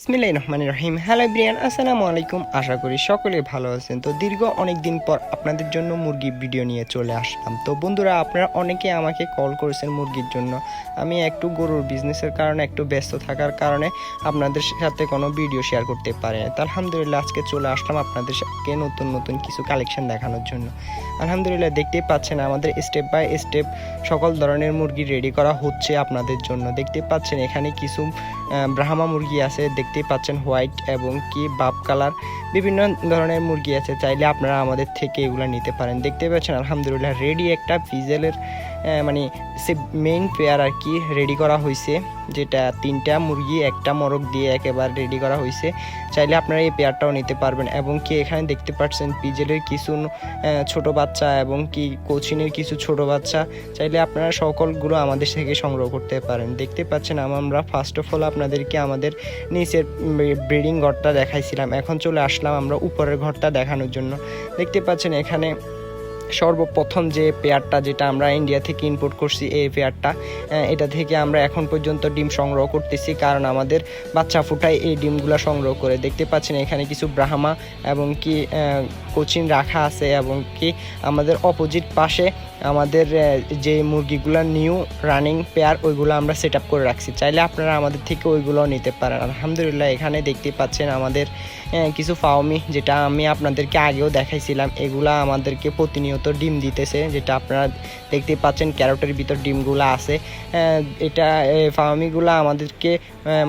বিসমিল্লাহির রহমানির রহিম hello Brian আসসালামু আলাইকুম। আশা করি সকলে ভালো আছেন। তো দীর্ঘ অনেক দিন পর আপনাদের জন্য মুরগি ভিডিও নিয়ে চলে আসলাম। তো বন্ধুরা, আপনারা অনেকে আমাকে কল করেছেন মুরগির জন্য। আমি একটু গরুর বিজনেসের কারণে, একটু ব্যস্ত থাকার কারণে আপনাদের সাথে কোনো ভিডিও শেয়ার করতে পারি তো আলহামদুলিল্লাহ, আজকে চলে আসলাম আপনাদের সাথে নতুন নতুন কিছু কালেকশন দেখানোর জন্য। আলহামদুলিল্লাহ, দেখতেই পাচ্ছেন আমাদের স্টেপ বাই স্টেপ সকল ধরনের মুরগি রেডি করা হচ্ছে আপনাদের জন্য। দেখতে পাচ্ছেন এখানে কিছু ব্রাহ্মা মুরগি আছে দেখতেই পাচ্ছেন হোয়াইট এবং কি বাপ কালার। বিভিন্ন ধরনের মুরগি আছে, চাইলে আপনারা আমাদের থেকে এগুলো নিতে পারেন। দেখতে পাচ্ছেন, আলহামদুলিল্লাহ, রেডি একটা ভিজেলের মানে সে মেইন পেয়ার আর কি রেডি করা হয়েছে যেটা তিনটা মুরগি, একটা মোরগ দিয়ে একেবারে রেডি করা হয়েছে চাইলে আপনারা এই পেয়ারটাও নিতে পারবেন। এবং কি এখানে দেখতে পাচ্ছেন পিজেলের কিছু ছোট বাচ্চা এবং কি কোচিনের কিছু ছোট বাচ্চা। চাইলে আপনারা সকলগুলো আমাদের থেকে সংগ্রহ করতে পারেন। দেখতে পাচ্ছেন আমরা ফার্স্ট অফ অল আপনাদেরকে আমাদের নিচের ব্রিডিং ঘরটা দেখাইছিলাম। এখন চলে আসলাম আমরা উপরের ঘরটা দেখানোর জন্য। দেখতে পাচ্ছেন এখানে সর্বপ্রথম যে পেয়ারটা যেটা আমরা ইন্ডিয়া থেকে ইম্পোর্ট করছি, এই পেয়ারটা এটা থেকে আমরা এখন পর্যন্ত ডিম সংগ্রহ করতেছি। কারণ আমাদের বাচ্চা ফুটায় এই ডিমগুলো সংগ্রহ করে। দেখতে পাচ্ছেন এখানে কিছু ব্রাহ্মা এবং কি কোচিন রাখা আছে এবং কি আমাদের অপোজিট পাশে আমাদের যে মুরগিগুলো নিউ রানিং পেয়ার ওইগুলো আমরা সেট আপ করে রাখছি। চাইলে আপনারা আমাদের থেকে ওইগুলো নিতে পারেন। আলহামদুলিল্লাহ, এখানে দেখতে পাচ্ছেন আমাদের কিছু ফাওমি যেটা আমি আপনাদেরকে আগেও দেখাইছিলাম। এগুলা আমাদেরকে প্রতিনিয়ত ডিম দিতেছে, যেটা আপনারা দেখতে পাচ্ছেন ক্যারোটের ভিতর ডিমগুলো আছে। এটা ফাওমিগুলো আমাদেরকে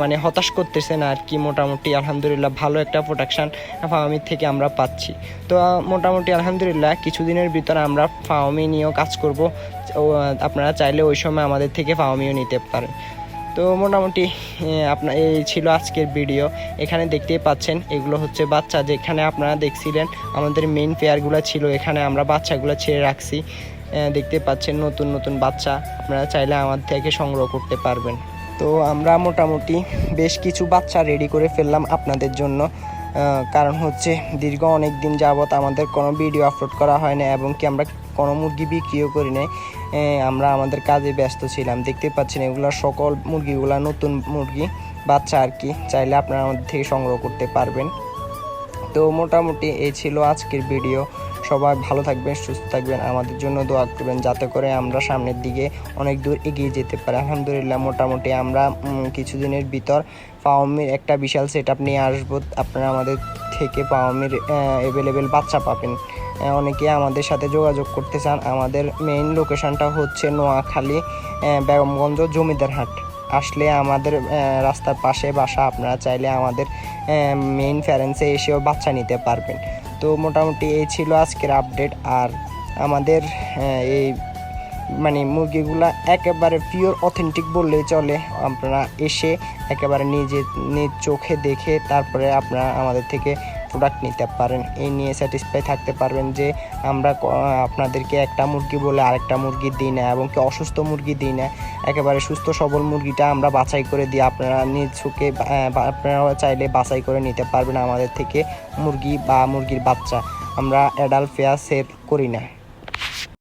মানে হতাশ করতেছে না আর কি, মোটামুটি। আলহামদুলিল্লাহ, ভালো একটা প্রোডাকশান ফাওমির থেকে আমরা পাচ্ছি। তো, মোটামুটি আলহামদুলিল্লাহ, কিছুদিনের ভিতর আমরা ফাওমি নিয়েও কাজ করব। আপনারা চাইলে ওই সময় আমাদের থেকে ফাওমিও নিতে পারেন। তো, মোটামুটি আপনার এই ছিল আজকের ভিডিও। এখানে দেখতেই পাচ্ছেন, এগুলো হচ্ছে বাচ্চা। যেখানে আপনারা দেখছিলেন, আমাদের মেন পেয়ারগুলো ছিল, এখানে আমরা বাচ্চাগুলো ছেড়ে রাখছি। দেখতে পাচ্ছেন, নতুন নতুন বাচ্চা। আপনারা চাইলে আমার থেকে সংগ্রহ করতে পারবেন। তো, আমরা মোটামুটি বেশ কিছু বাচ্চা রেডি করে ফেললাম আপনাদের জন্য। কারণ হচ্ছে দীর্ঘ অনেক দিন যাবৎ আমাদের কোনো ভিডিও আপলোড করা হয় না এবং কি আমরা কোনো মুরগি বিক্রিও করি নাই। আমরা আমাদের কাজে ব্যস্ত ছিলাম। দেখতে পাচ্ছেন এগুলো সকল মুরগিগুলো নতুন মুরগি, বাচ্চা আর কি। চাইলে আপনারা আমাদের থেকে সংগ্রহ করতে পারবেন। তো মোটামুটি এই ছিল আজকের ভিডিও সবাই ভালো থাকবেন, সুস্থ থাকবেন, আমাদের জন্য দোয়া করবেন যাতে করে আমরা সামনের দিকে অনেক দূর এগিয়ে যেতে পারি। আলহামদুলিল্লাহ, মোটামুটি আমরা কিছুদিনের ভিতর পাওমির একটা বিশাল সেট আপ নিয়ে আসব। আপনারা আমাদের থেকে পাওমির অ্যাভেলেবেল বাচ্চা পাবেন। অনেকে আমাদের সাথে যোগাযোগ করতে চান। আমাদের মেইন লোকেশনটা হচ্ছে নোয়াখালী বেগমগঞ্জ জমিদার হাট। আসলে আমাদের রাস্তার পাশে বাসা, আপনারা চাইলে আমাদের মেইন ফ্যারেন্সে এসেও বাচ্চা নিতে পারবেন। তো মোটামুটি এই ছিল আজকের আপডেট আর আমাদের এই মানে মুরগিগুলা একেবারে পিওর অথেন্টিক বললেই চলে। আপনারা এসে একেবারে নিজে, নিজ চোখে দেখে তারপরে আপনারা আমাদের থেকে প্রোডাক্ট নিতে পারেন। এই নিয়ে স্যাটিসফাই থাকতে পারবেন যে আমরা আপনাদেরকে একটা মুরগি বলে আরেকটা মুরগি দিই না এবং কি অসুস্থ মুরগি দিই না। একেবারে সুস্থ সবল মুরগিটা আমরা বাছাই করে দিই আপনারা নিজ চোখে বা- আহ, বা- আপনারা চাইলে বাছাই করে নিতে পারবেন আমাদের থেকে মুরগি বা মুরগির বাচ্চা। আমরা অ্যাডাল্ট ফেয়ার সেভ করি না।